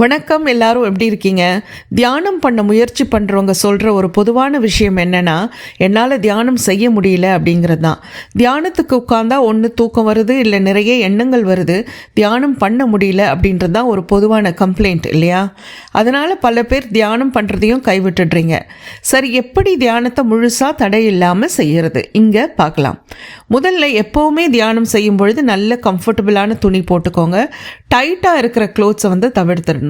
வணக்கம் எல்லாரும் எப்படி இருக்கீங்க? தியானம் பண்ண முயற்சி பண்ணுறவங்க சொல்கிற ஒரு பொதுவான விஷயம் என்னென்னா என்னால் தியானம் செய்ய முடியல அப்படிங்கிறது தான். தியானத்துக்கு உட்காந்தா ஒன்று தூக்கம் வருது இல்லை நிறைய எண்ணங்கள் வருது. தியானம் பண்ண முடியல அப்படின்றது தான் ஒரு பொதுவான கம்ப்ளைண்ட் இல்லையா? அதனால் பல பேர் தியானம் பண்ணுறதையும் கைவிட்டுடுறீங்க. சரி எப்படி தியானத்தை முழுசாக தடை இல்லாமல் செய்யறது? இங்கே பார்க்கலாம். முதல்ல எப்போவுமே தியானம் செய்யும் பொழுது நல்ல கம்ஃபர்டபுளான துணி போட்டுக்கோங்க. டைட்டாக இருக்கிற க்ளோத்ஸை வந்து தவிர்த்துடணும்.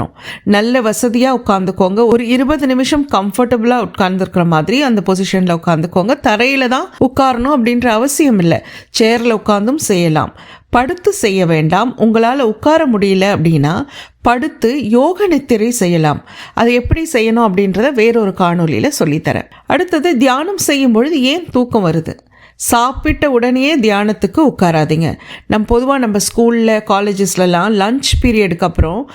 நல்ல வசதியாக உட்காந்துக்கோங்க ஒரு இருபது நிமிஷம் கம்ஃபர்டபுளாக உட்கார்ந்துருக்கிற மாதிரி அந்த பொசிஷனில் உட்காந்துக்கோங்க தரையில் தான் உட்காரணும் அப்படின்ற அவசியம் இல்லை. சேரில் உட்காந்தும் செய்யலாம். படுத்து செய்ய வேண்டாம். உங்களால் உட்கார முடியல அப்படின்னா படுத்து யோக நித்திரை செய்யலாம். அது எப்படி செய்யணும் அப்படின்றத வேறொரு காணொலியில் சொல்லித்தரேன். அடுத்தது தியானம் செய்யும் பொழுது ஏன் தூக்கம் வருது? சாப்பிட்ட உடனே தியானத்துக்கு உட்காராதீங்க. நம்ம பொதுவாக நம்ம ஸ்கூலில் காலேஜஸ்லலாம் லஞ்ச் பீரியடுக்கு அப்புறம்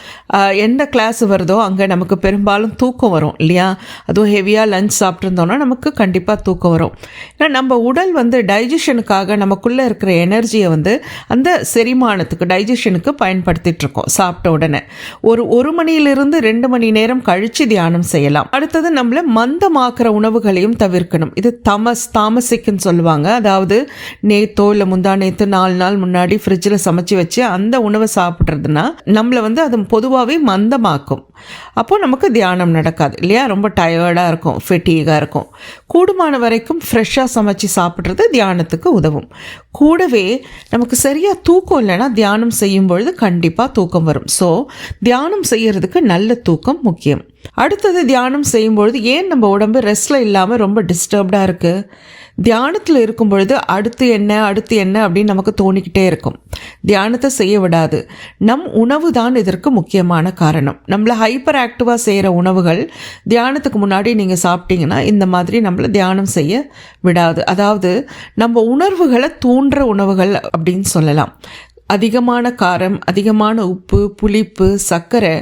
எந்த கிளாஸ் வருதோ அங்கே நமக்கு பெரும்பாலும் தூக்கம் வரும் இல்லையா? அதுவும் ஹெவியாக லஞ்ச் சாப்பிட்ருந்தோன்னா நமக்கு கண்டிப்பாக தூக்கம் வரும். ஏன்னா நம்ம உடல் வந்து டைஜஷனுக்காக நமக்குள்ளே இருக்கிற எனர்ஜியை வந்து அந்த செரிமானத்துக்கு டைஜஷனுக்கு பயன்படுத்திகிட்ருக்கோம் சாப்பிட்ட உடனே. ஒரு ஒரு மணியிலிருந்து ரெண்டு மணி நேரம் கழித்து தியானம் செய்யலாம். அடுத்தது நம்மளை மந்தமாக்குற உணவுகளையும் தவிர்க்கணும். இது தமஸ் தாமசிக்குன்னு சொல்லுவாங்க. அதாவது நேத்தோ இல்லை முந்தா நேத்து நாலு நாள் முன்னாடி ஃப்ரிட்ஜில் சமைச்சு வச்சு அந்த உணவை சாப்பிட்றதுனா நம்மளை வந்து அது பொதுவாகவே மந்தமாக்கும். அப்போது நமக்கு தியானம் நடக்காது. இல்லையா? ரொம்ப டயர்டாக இருக்கும் ஃபெட்டீகாக இருக்கும். கூடுமான வரைக்கும் ஃப்ரெஷ்ஷாக சமைச்சு சாப்பிட்றது தியானத்துக்கு உதவும். கூடவே நமக்கு சரியாக தூக்கம் இல்லைன்னா தியானம் செய்யும் பொழுது கண்டிப்பாக தூக்கம் வரும். ஸோ தியானம் செய்கிறதுக்கு நல்ல தூக்கம் முக்கியம். அடுத்தது தியானம் செய்யும்பொழுது ஏன் நம்ம உடம்பு ரெஸ்ட்டில் இல்லாமல் ரொம்ப டிஸ்டர்ப்டாக இருக்குது தியானத்தில் இருக்கும் பொழுது அடுத்து என்ன அடுத்து என்ன அப்படின்னு நமக்கு தோணிக்கிட்டே இருக்கும். தியானத்தை செய்ய விடாது. நம் உணவு தான் இதற்கு முக்கியமான காரணம். நம்மளை ஹைப்பர் ஆக்டிவாக செய்கிற உணவுகள் தியானத்துக்கு முன்னாடி நீங்கள் சாப்பிட்டீங்கன்னா இந்த மாதிரி நம்மளை தியானம் செய்ய விடாது. அதாவது நம்ம உணர்வுகளை தூண்டுற உணவுகள் அப்படின்னு சொல்லலாம். அதிகமான காரம் அதிகமான உப்பு புளிப்பு சர்க்கரை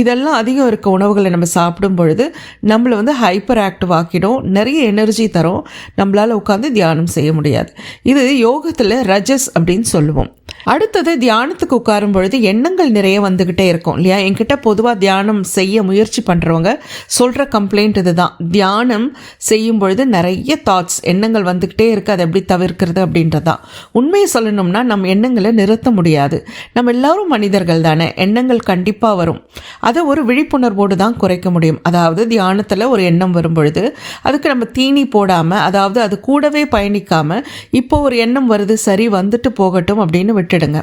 இதெல்லாம் அதிகம் இருக்க உணவுகளை நம்ம சாப்பிடும் பொழுது நம்மளை வந்து ஹைப்பர் ஆக்டிவ் ஆக்கிடும். நிறைய எனர்ஜி தரும். நம்மளால் உட்காந்து தியானம் செய்ய முடியாது. இது யோகத்தில் ரஜஸ் அப்படின்னு சொல்லுவோம். அடுத்தது தியானத்துக்கு உட்காரும் பொழுது எண்ணங்கள் நிறைய வந்துக்கிட்டே இருக்கும் இல்லையா? என்கிட்ட பொதுவாக தியானம் செய்ய முயற்சி பண்ணுறவங்க சொல்கிற கம்ப்ளைண்ட் இதுதான். தியானம் செய்யும் பொழுது நிறைய தாட்ஸ் எண்ணங்கள் வந்துக்கிட்டே இருக்குது அதை எப்படி தவிர்க்கிறது அப்படின்றதான் உண்மையை சொல்லணும்னா நம்ம எண்ணங்களை நிறுத்த முடியாது. நம்ம எல்லாரும் மனிதர்கள் தானே எண்ணங்கள் கண்டிப்பாக வரும். அதை ஒரு விழிப்புணர்வோடு தான் குறைக்க முடியும். அதாவது தியானத்தில் ஒரு எண்ணம் வரும் பொழுது அதுக்கு நம்ம தீனி போடாமல் அதாவது அது கூடவே பயணிக்காமல் இப்போ ஒரு எண்ணம் வருது சரி வந்துட்டு போகட்டும் அப்படின்னு விட்டுடுங்க.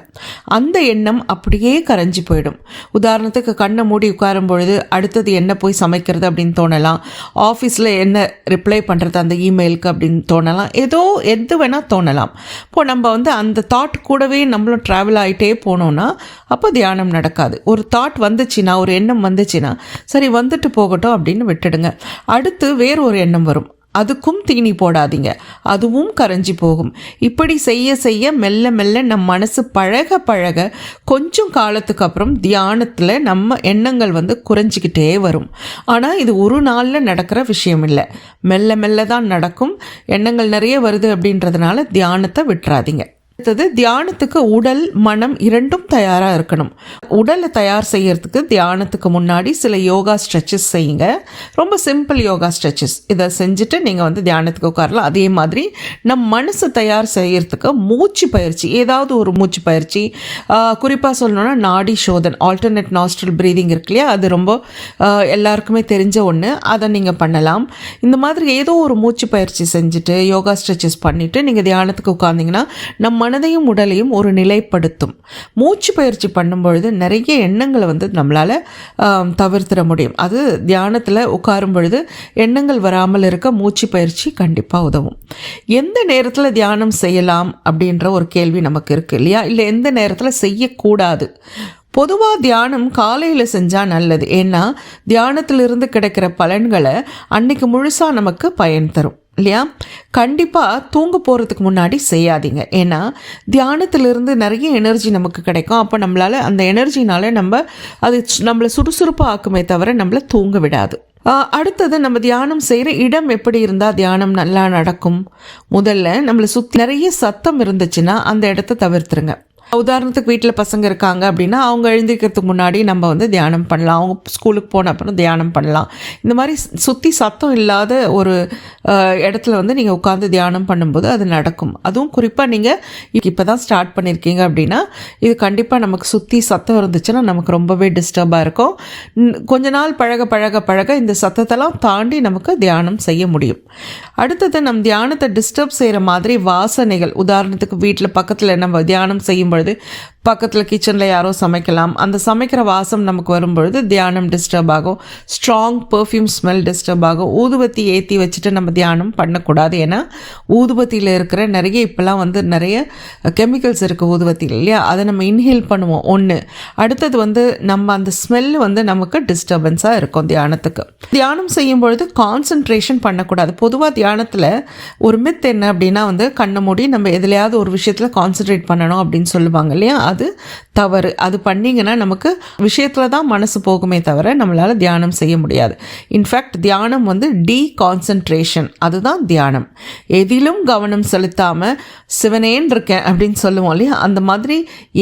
அந்த எண்ணம் அப்படியே கரைஞ்சி போயிடும். உதாரணத்துக்கு கண்ணை மூடி உட்காரும் பொழுது அடுத்தது என்ன போய் சமைக்கிறது அப்படின்னு தோணலாம். ஆஃபீஸில் என்ன ரிப்ளை பண்ணுறது அந்த இமெயிலுக்கு அப்படின்னு தோணலாம். ஏதோ எது வேணால் தோணலாம். இப்போ நம்ம வந்து அந்த தாட் கூடவே நம்மளும் ட்ராவல் ஆகிட்டே போனோன்னா அப்போ தியானம் நடக்காது. ஒரு தாட் வந்துச்சுன்னா ஒரு எண்ணம் வந்துச்சுன்னா சரி வந்துட்டு போகட்டும் அப்படின்னு விட்டுடுங்க. அடுத்து வேற ஒரு எண்ணம் வரும். அதுக்கும் தீனி போடாதீங்க. அதுவும் கரைஞ்சி போகும். இப்படி செய்ய செய்ய மெல்ல மெல்ல நம் மனசு பழக பழக கொஞ்சம் காலத்துக்கு அப்புறம் தியானத்தில் நம்ம எண்ணங்கள் வந்து குறைஞ்சிக்கிட்டே வரும். ஆனால் இது ஒரு நாளில் நடக்கிற விஷயம் இல்லை. மெல்ல மெல்ல தான் நடக்கும். எண்ணங்கள் நிறைய வருது அப்படின்றதுனால தியானத்தை விட்டுறாதீங்க. அடுத்தது தியானத்துக்கு உடல் மனம் இரண்டும் தயாராக இருக்கணும். உடலை தயார் செய்யறதுக்கு தியானத்துக்கு முன்னாடி சில யோகா ஸ்ட்ரெச்சஸ் செய்யுங்க. ரொம்ப சிம்பிள் யோகா ஸ்ட்ரெச்சஸ் இதை செஞ்சுட்டு நீங்கள் வந்து தியானத்துக்கு உட்காரலாம். அதே மாதிரி நம் மனசு தயார் செய்யறதுக்கு மூச்சு பயிற்சி ஏதாவது ஒரு மூச்சு பயிற்சி. குறிப்பாக சொல்லணும்னா நாடி சோதன் ஆல்டர்னேட் நாஸ்ட்ரல் ப்ரீதிங் இருக்கு இல்லையா? அது ரொம்ப எல்லாருக்குமே தெரிஞ்ச ஒன்று அதை நீங்கள் பண்ணலாம். இந்த மாதிரி ஏதோ ஒரு மூச்சு பயிற்சி செஞ்சுட்டு யோகா ஸ்ட்ரெச்சஸ் பண்ணிவிட்டு நீங்கள் தியானத்துக்கு உட்காந்திங்கன்னா நம்ம மனதையும் உடலையும் ஒரு நிலைப்படுத்தும். மூச்சு பயிற்சி பண்ணும்பொழுது நிறைய எண்ணங்களை வந்து நம்மளால் தவிர்த்திட முடியும். அது தியானத்தில் உட்காரும் பொழுது எண்ணங்கள் வராமல் இருக்க மூச்சு பயிற்சி கண்டிப்பாக உதவும். எந்த நேரத்தில் தியானம் செய்யலாம் அப்படின்ற ஒரு கேள்வி நமக்கு இருக்குது இல்லையா? இல்லை எந்த நேரத்தில் செய்யக்கூடாது? பொதுவாக தியானம் காலையில் செஞ்சால் நல்லது. ஏன்னா தியானத்திலிருந்து கிடைக்கிற பலன்களை அன்னைக்கு முழுசாக நமக்கு பயன் தரும். இல்லையா? கண்டிப்பாக தூங்க போகிறதுக்கு முன்னாடி செய்யாதீங்க. ஏன்னா தியானத்திலிருந்து நிறைய எனர்ஜி நமக்கு கிடைக்கும். அப்போ நம்மளால் அந்த எனர்ஜினால் நம்ம அது சு- நம்மளை சுறுசுறுப்பாக ஆக்குமே தவிர நம்மளை தூங்க விடாது. அடுத்தது நம்ம தியானம் செய்கிற இடம் எப்படி இருந்தால் தியானம் நல்லா நடக்கும்? முதல்ல நம்மளை சுற்றி நிறைய சத்தம் இருந்துச்சுன்னா அந்த இடத்த தவிர்த்துருங்க. உதாரணத்துக்கு வீட்டில் பசங்க இருக்காங்க அப்படின்னா அவங்க எழுந்திருக்கிறதுக்கு முன்னாடி நம்ம வந்து தியானம் பண்ணலாம். அவங்க ஸ்கூலுக்கு போன அப்புறம் தியானம் பண்ணலாம். இந்த மாதிரி சுற்றி சத்தம் இல்லாத ஒரு இடத்துல வந்து நீங்கள் உட்காந்து தியானம் பண்ணும்போது அது நடக்கும். அதுவும் குறிப்பாக நீங்கள் இப்போ தான் ஸ்டார்ட் பண்ணியிருக்கீங்க அப்படின்னா இது கண்டிப்பாக நமக்கு சுற்றி சத்தம் இருந்துச்சுன்னா நமக்கு ரொம்பவே டிஸ்டர்பாக இருக்கும். கொஞ்ச நாள் பழக பழக பழக இந்த சத்தத்தெல்லாம் தாண்டி நமக்கு தியானம் செய்ய முடியும். அடுத்தது நம் தியானத்தை டிஸ்டர்ப் செய்கிற மாதிரி வாசனைகள் உதாரணத்துக்கு வீட்டில் பக்கத்தில் நம்ம தியானம் செய்யும் பொழுது பக்கத்தில் கிச்சனில் யாரோ சமைக்கலாம். அந்த சமைக்கிற வாசம் நமக்கு வரும்பொழுது தியானம் டிஸ்டர்ப் ஆகும். ஸ்ட்ராங் பெர்ஃப்யூம் ஸ்மெல் டிஸ்டர்ப் ஆகும். ஊதுபத்தி ஏற்றி வச்சுட்டு நம்ம தியானம் பண்ணக்கூடாது. ஏன்னா ஊதுபத்தியில் இருக்கிற நிறைய இப்போலாம் வந்து நிறைய கெமிக்கல்ஸ் இருக்குது ஊதுபத்தியில் இல்லையா? அதை நம்ம இன்ஹேல் பண்ணுவோம். ஒன்று அடுத்தது வந்து நம்ம அந்த ஸ்மெல் வந்து நமக்கு டிஸ்டர்பன்ஸாக இருக்கும் தியானத்துக்கு. தியானம் செய்யும் பொழுது கான்சன்ட்ரேஷன் பண்ணக்கூடாது. பொதுவாக தியானத்தில் ஒரு மித் என்ன அப்படின்னா வந்து கண்ணை மூடி நம்ம எதுலையாவது ஒரு விஷயத்தில் கான்சன்ட்ரேட் பண்ணணும் அப்படின்னு சொல்லுவாங்க இல்லையா? அது தவறு. அது பண்ணிங்கன்னா நமக்கு விஷயத்தில் தான் மனசு போகுமே தவிர நம்மளால் தியானம் செய்ய முடியாது. இன்ஃபேக்ட் தியானம் வந்து டீ கான்சன்ட்ரேஷன் அதுதான் தியானம். எதிலும் கவனம் செலுத்தாமல் சிவனேன் இருக்கேன் அப்படின்னு சொல்லுவோம் இல்லையா? அந்த மாதிரி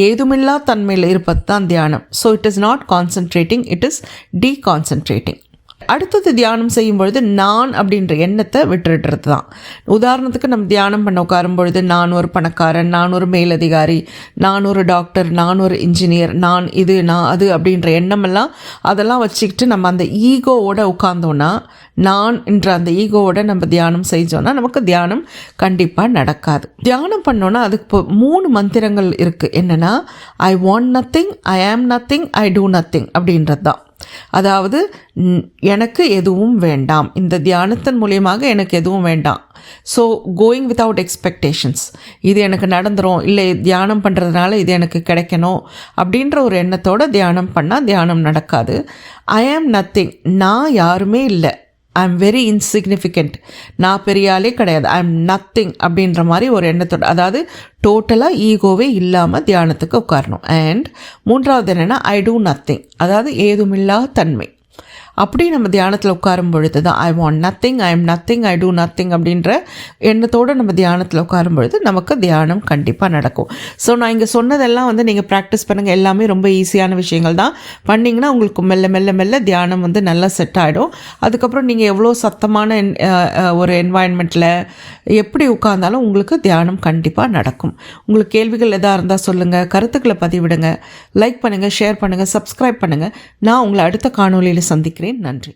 ஏதுமில்லா தன்மையில் இருப்பது தான் தியானம். So it is not concentrating it is deconcentrating அடுத்தது தியானம் செய்யும் பொழுது நான் அப்படின்ற எண்ணத்தை விட்டுடுறது தான் உதாரணத்துக்கு நம்ம தியானம் பண்ண உட்காரும் பொழுது நான் ஒரு பணக்காரன் நான் ஒரு மேலதிகாரி நான் ஒரு டாக்டர் நான் ஒரு இன்ஜினியர் நான் இது நான் அது அப்படின்ற எண்ணமெல்லாம் அதெல்லாம் வச்சுக்கிட்டு நம்ம அந்த ஈகோவோட உட்கார்ந்தோன்னா நான் என்ற அந்த ஈகோவோட நம்ம தியானம் செஞ்சோன்னா நமக்கு தியானம் கண்டிப்பாக நடக்காது. தியானம் பண்ணோன்னா அதுக்கு இப்போ மூணு மந்திரங்கள் இருக்குது என்னென்னா ஐ வாண்ட் நத்திங் ஐ ஆம் நத்திங் ஐ டூ நத்திங் அப்படின்றது தான் அதாவது எனக்கு எதுவும் வேண்டாம். இந்த தியானத்தின் மூலியமாக எனக்கு எதுவும் வேண்டாம். ஸோ கோயிங் வித்தவுட் எக்ஸ்பெக்டேஷன்ஸ் இது எனக்கு நடந்துரும். இல்லை தியானம் பண்ணுறதுனால இது எனக்கு கிடைக்கணும். அப்படின்ற ஒரு எண்ணத்தோடு தியானம் பண்ணால் தியானம் நடக்காது. ஐ ஆம் நத்திங் நான் யாருமே இல்லை. ஐ எம் வெரி இன்சிக்னிஃபிகண்ட் நான் பெரிய ஆளே கிடையாது. ஐ எம் நத்திங் அப்படின்ற மாதிரி ஒரு எண்ணத்தோட அதாவது டோட்டலாக ஈகோவே இல்லாமல் தியானத்துக்கு உட்காரணும். அண்ட் மூன்றாவது என்னென்னா ஐ டூ நத்திங் அதாவது ஏதுமில்லா தன்மை. அப்படி நம்ம தியானத்தில் உட்காரும் பொழுது தான் I want nothing I am nothing I do nothing அப்படின்ற எண்ணத்தோடு நம்ம தியானத்தில் உட்காரும் பொழுது நமக்கு தியானம் கண்டிப்பாக நடக்கும். ஸோ நான் இங்கே சொன்னதெல்லாம் வந்து நீங்கள் ப்ராக்டிஸ் பண்ணுங்கள் எல்லாமே ரொம்ப ஈஸியான விஷயங்கள் தான். பண்ணிங்கன்னா உங்களுக்கு மெல்ல மெல்ல மெல்ல தியானம் வந்து நல்லா செட் ஆகிடும் அதுக்கப்புறம் நீங்கள் எவ்வளோ சத்தமான ஒரு என்வாயன்மெண்ட்டில் எப்படி உட்கார்ந்தாலும் உங்களுக்கு தியானம் கண்டிப்பாக நடக்கும். உங்களுக்கு கேள்விகள் எதாக இருந்தால் சொல்லுங்கள் கருத்துக்களை பதிவிடுங்க. லைக் பண்ணுங்கள் ஷேர் பண்ணுங்கள் சப்ஸ்கிரைப் பண்ணுங்கள் நான் உங்களை அடுத்த காணொலியில் சந்திக்கிறேன். நன்றி.